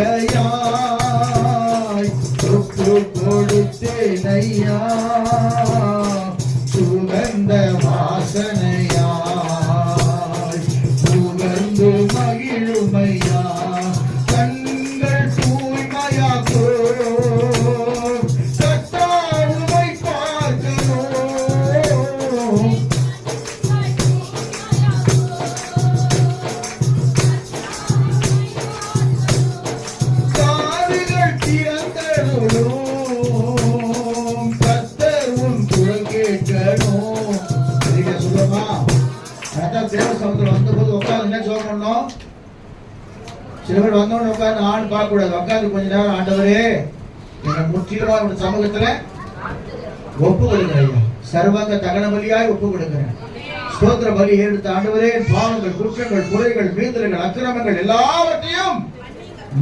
காணிக்கையாய் ஒப்பு கொடுத்தேன் சுகந்த வாசனையாய் புகழ்ந்து மகிழுமையா? தேவ சமுத்திரம் வந்தபோது உட்காந்து என்ன ஜோம் பண்ணோம்? சில பேர் வந்தவொடனே உட்காந்து ஆண் பார்க்க கூடாது உட்காந்து கொஞ்ச நேரம் ஆண்டவரே என்னை முற்றிலுமா உங்க சமூகத்துல ஒப்பு கொடுக்கிறேன் ஐயா சர்வங்க தகன பலியாய் ஒப்பு கொடுக்கிறேன் ஸ்தோத்திர பலி எடுத்த ஆண்டவரே பாவங்கள் குற்றங்கள் குறைகள் மீந்தல்கள் அக்கிரமங்கள் எல்லாவற்றையும்